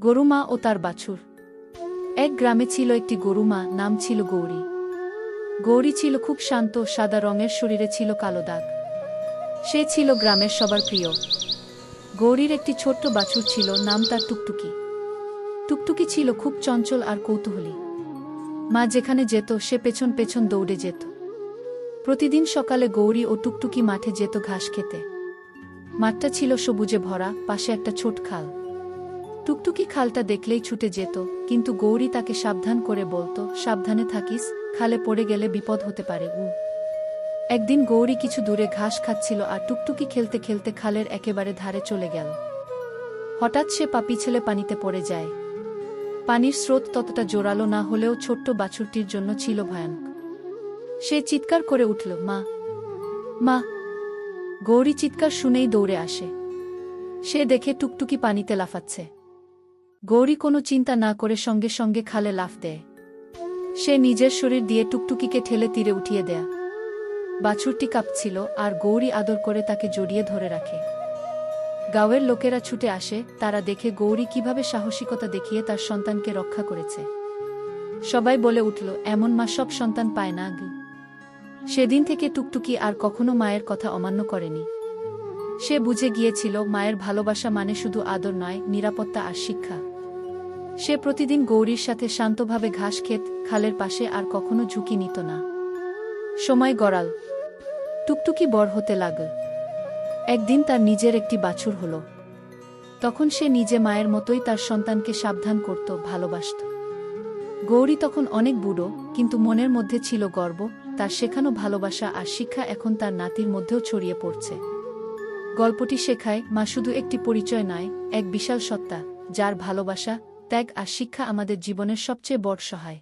গরুমা ও তার বাছুর। এক গ্রামে ছিল একটি গরুমা নাম ছিল গৌরী। গৌরী ছিল খুব শান্ত, সাদা রঙের শরীরে ছিল কালো দাগ। সে ছিল গ্রামের সবার প্রিয়। গৌরীর একটি ছোট্ট বাছুর ছিল, নাম তার টুকটুকি। টুকটুকি ছিল খুব চঞ্চল আর কৌতূহলী। মা যেখানে যেত, সে পেছন পেছন দৌড়ে যেত। প্রতিদিন সকালে গৌরী ও টুকটুকি মাঠে যেত ঘাস খেতে। মাঠটা ছিল সবুজে ভরা, পাশে একটা ছোট খাল। টুকটুকি খালটা দেখলেই ছুটে যেত, কিন্তু গৌরী তাকে সাবধান করে বলতো, সাবধানে থাকিস, খালে পড়ে গেলে বিপদ হতে পারে উ একদিন গৌরী কিছু দূরে ঘাস খাচ্ছিল আর টুকটুকি খেলতে খেলতে খালের একেবারে ধারে চলে গেল। হঠাৎ সে পা পিছলে পানিতে পড়ে যায়। পানির স্রোত ততটা জোরালো না হলেও ছোট্ট বাছুরটির জন্য ছিল ভয়ানক। সে চিৎকার করে উঠল, মা মা। গৌরী চিৎকার শুনেই দৌড়ে আসে। সে দেখে টুকটুকি পানিতে লাফাচ্ছে। গৌরী কোনো চিন্তা না করে সঙ্গে সঙ্গে খালে লাফ দেয়। সে নিজের শরীর দিয়ে টুকটুকিকে ঠেলে তীরে উঠিয়ে দেয়া। বাছুরটি কাঁপছিল আর গৌরী আদর করে তাকে জড়িয়ে ধরে রাখে। গাঁয়ের লোকেরা ছুটে আসে, তারা দেখে গৌরী কীভাবে সাহসিকতা দেখিয়ে তার সন্তানকে রক্ষা করেছে। সবাই বলে উঠল, এমন মা সব সন্তান পায় না সেদিন থেকে টুকটুকি আর কখনো মায়ের কথা অমান্য করেনি। সে বুঝে গিয়েছিল মায়ের ভালোবাসা মানে শুধু আদর নয়, নিরাপত্তা আর শিক্ষা। সে প্রতিদিন গৌরীর সাথে শান্তভাবে ঘাস ক্ষেত খালের পাশে আর কখনো ঝুঁকি নিত না। সময় গড়াল। টুকটুকি বড় হতে লাগল। একদিন তার নিজের একটি বাছুর হল। তখন সে নিজে মায়ের মতোই তার সন্তানকে সাবধান করত, ভালোবাসত। গৌরী তখন অনেক বুড়ো, কিন্তু মনের মধ্যে ছিল গর্ব, তার শেখানো ভালোবাসা আর শিক্ষা এখন তার নাতির মধ্যেও ছড়িয়ে পড়ছে। গল্পটি শেখায়, মা শুধু একটি পরিচয় নয়, এক বিশাল সত্তা, যার ভালোবাসা, ত্যাগ আর শিক্ষা আমাদের জীবনের সবচেয়ে বড় সহায়।